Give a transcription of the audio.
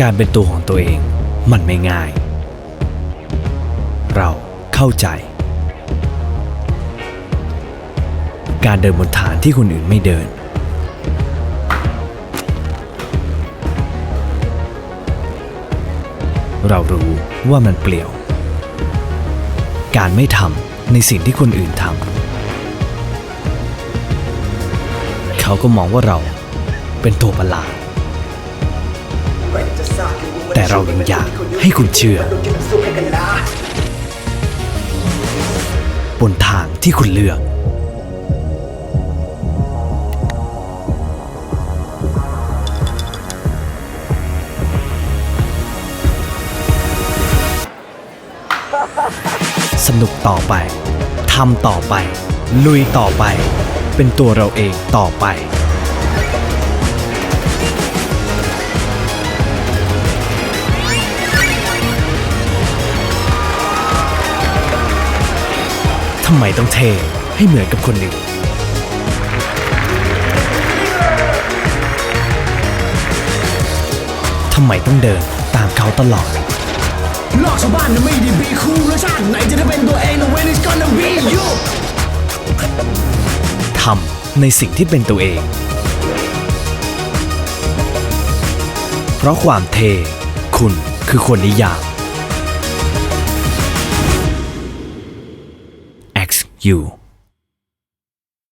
การเป็นตัวของตัวเองมันไม่ง่าย เราเข้าใจ การเดินบนฐานที่คนอื่นไม่เดิน เรารู้ว่ามันเปลี่ยว การไม่ทำในสิ่งที่คนอื่นทำเขาก็มองว่าเราเป็นตัวประหลาด แต่เรายังอยากให้คุณเชื่อ บนทางที่คุณเลือก สนุกต่อไปทำต่อไป ลุยต่อไป เป็นตัวเราเองต่อไปำไมต้องเทให้เหมือนกับคนอื่นทำไมต้องเดินตามเขาตลอดลอกชาวบ้านนะไม่ได้บีคูลแล้วชาติไหนจะได้เป็นตัวเองนะ when it's gonna be you ทำในสิ่งที่เป็นตัวเอง เพราะความเท คุณคือคนนิยาม you.